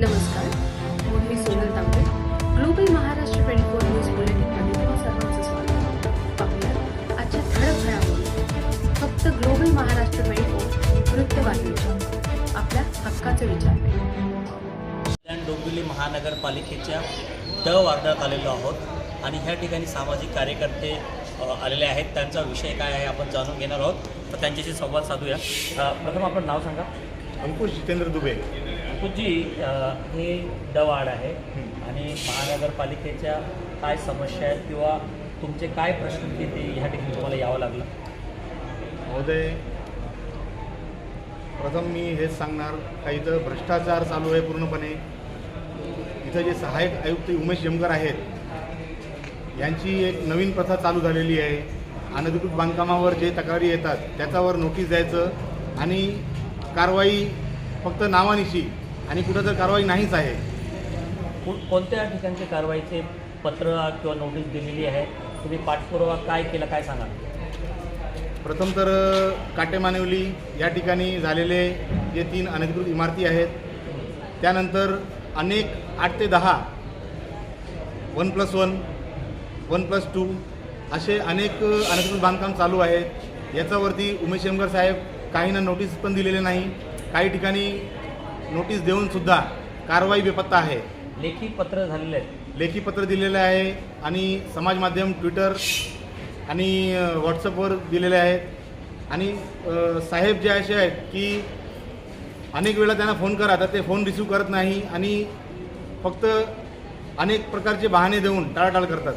नमस्कार. मी Sonal Tambe. Global Maharashtra twenty four news बुलेटिनमध्ये तुम्हा सर्वांचं स्वागत पाहूया आजच्या ठळक घडामोडी. फक्त ग्लोबल महाराष्ट्र ट्वेंटी फोर वृत्तवाहिनीच्या. आपल्या हक्काचे विचार डोंबिवली महानगरपालिकेच्या ड वार्डात आलेलो आहोत आणि ह्या ठिकाणी सामाजिक कार्यकर्ते आलेले आहेत. त्यांचा विषय काय आहे आपण जाणून घेणार आहोत. तर त्यांच्याशी संवाद साधूया. प्रथम आपण नाव सांगा. अंकुश जितेंद्र दुबे. अंकुशजी हे दवाड आहे. आणि महानगरपालिकेच्या काय समस्या आहेत किंवा तुमचे काय प्रश्न किती ते ह्या ठिकाणी तुम्हाला यावं लागलं? महोदय प्रथम मी हेच सांगणार का इथं भ्रष्टाचार चालू आहे पूर्णपणे. इथं जे सहाय्यक आयुक्त उमेश जमकर आहेत यांची एक नवीन प्रथा चालू झालेली आहे. अनधिकृत बांधकामावर जे तक्रारी येतात त्याच्यावर नोटीस द्यायचं आणि कारवाई फक्त नावानिशी आणि कुठं तर कारवाई नाहीच आहे. को- कोणत्या ठिकाणचे कारवाईचे पत्र किंवा नोटीस दिलेली आहे? तुम्ही पाठपुरावा काय केला काय सांगा? प्रथम तर काटेमानिवली या ठिकाणी झालेले जे तीन अनधिकृत इमारती आहेत त्यानंतर अनेक आठ ते दहा one plus one one plus two असे अनेक अनधिकृत बांधकाम चालू आहेत. याच्यावरती उमेश शेमगर साहेब काहींना नोटीस पण दिलेले नाही. काही ठिकाणी नोटीस देऊनसुद्धा कारवाई बेपत्ता आहे. लेखी पत्र झालेले आहेत. लेखी पत्र दिलेलं आहे आणि समाज माध्यम ट्विटर आणि व्हॉट्सअपवर दिलेले आहेत. आणि अ, साहेब जे असे आहेत की अनेक वेळा त्यांना फोन करा तर ते फोन रिसीव करत नाही आणि फक्त अनेक प्रकारचे बहाणे देऊन टाळाटाळ करतात.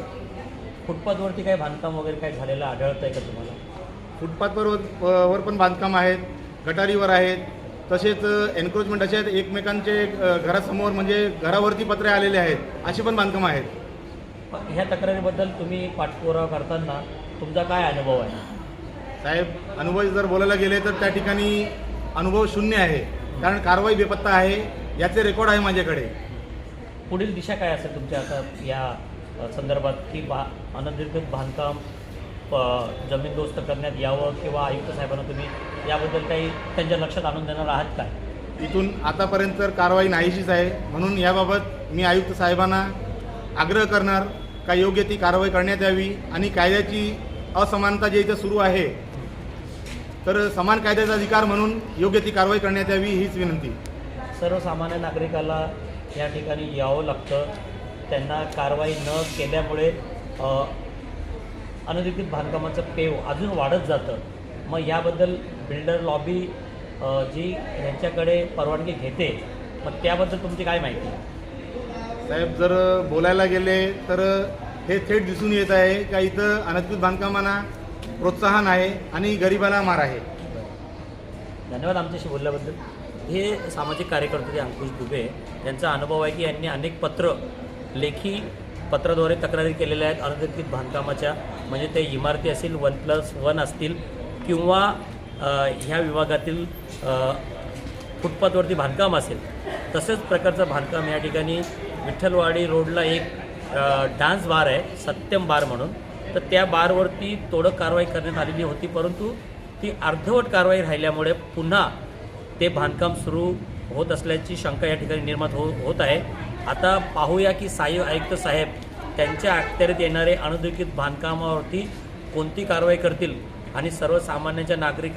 फुटपाथवरती काही बांधकाम वगैरे काही झालेलं आढळतं आहे का तुम्हाला? फुटपाथवर वर पण बांधकाम आहेत गटारीवर आहेत तसेच एन्क्रोचमेंट असे आहेत एकमेकांचे घरासमोर म्हणजे घरावरती पत्रे आलेले आहेत असे पण बांधकाम आहेत. ह्या तक्रारीबद्दल तुम्ही पाठपुरावा करताना तुमचा काय अनुभव आहे? साहेब अनुभव जर बोलायला गेले तर त्या ठिकाणी अनुभव शून्य आहे. कारण कारवाई बेपत्ता आहे याचे रेकॉर्ड आहे माझ्याकडे. पुढील दिशा काय असेल तुमच्या आता या संदर्भात? की बा अनधिकृत बांधकाम जमीनदोस्त करण्यात यावं किंवा आयुक्त साहेबांना तुम्ही याबद्दल काही त्यांच्या लक्षात आणून देणार आहात काय? इथून आतापर्यंत तर कारवाई नाहीशीच आहे. म्हणून याबाबत मी आयुक्त साहेबांना आग्रह करणार का योग्य ती कारवाई करण्यात यावी आणि कायद्याची असमानता जे इथं सुरू आहे तर समान कायद्याचा अधिकार म्हणून योग्य ती कारवाई करण्यात यावी हीच विनंती. सर्वसामान्य नागरिकाला या ठिकाणी यावं लागतं. त्यांना कारवाई न केल्यामुळे अनधिकृत बांधकामाचं पेव अजून वाढत जातं. मग याबद्दल बिल्डर लॉबी जी यांच्याकडे परवानगी घेते मग त्याबद्दल तुमची काय माहिती? साहेब जर बोलायला गेले तर हे थेट दिसून येत आहे का इथं अनधिकृत बांधकामांना प्रोत्साहन आहे आणि गरिबाला मार आहे? धन्यवाद आमच्याशी बोलल्याबद्दल. हे सामाजिक कार्यकर्ते जे अंकुश दुबे यांचा अनुभव आहे की यांनी अनेक पत्र लेखी पत्राद्वारे तक्रारी केलेल्या आहेत अनधिकृत बांधकामाच्या. म्हणजे ते इमारती असतील वन प्लस वन असतील किंवा ह्या विभागातील फुटपाथवरती बांधकाम असेल तसेच प्रकारचं बांधकाम या ठिकाणी विठ्ठलवाडी रोडला एक डान्स बार आहे सत्यम बार म्हणून. तर त्या बारवरती तोडक कारवाई करण्यात आलेली होती परंतु ती अर्धवट कारवाई राहिल्यामुळे पुन्हा ते बांधकाम सुरू होत असल्याची शंका या ठिकाणी निर्माण हो होत आहे. आता पाहूया की सहाय्यक आयुक्त साहेब त्यांच्या अखत्यारीत येणारे अनुदेखित बांधकामावरती कोणती कारवाई करतील आणि सर्वसामान्यांच्या नागरिक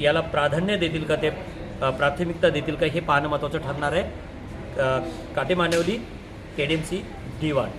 याला प्राधान्य देतील का ते प्राथमिकता देतील का हे पाहणं महत्त्वाचं ठरणार आहे. अ, Katemanivali K D M C D ward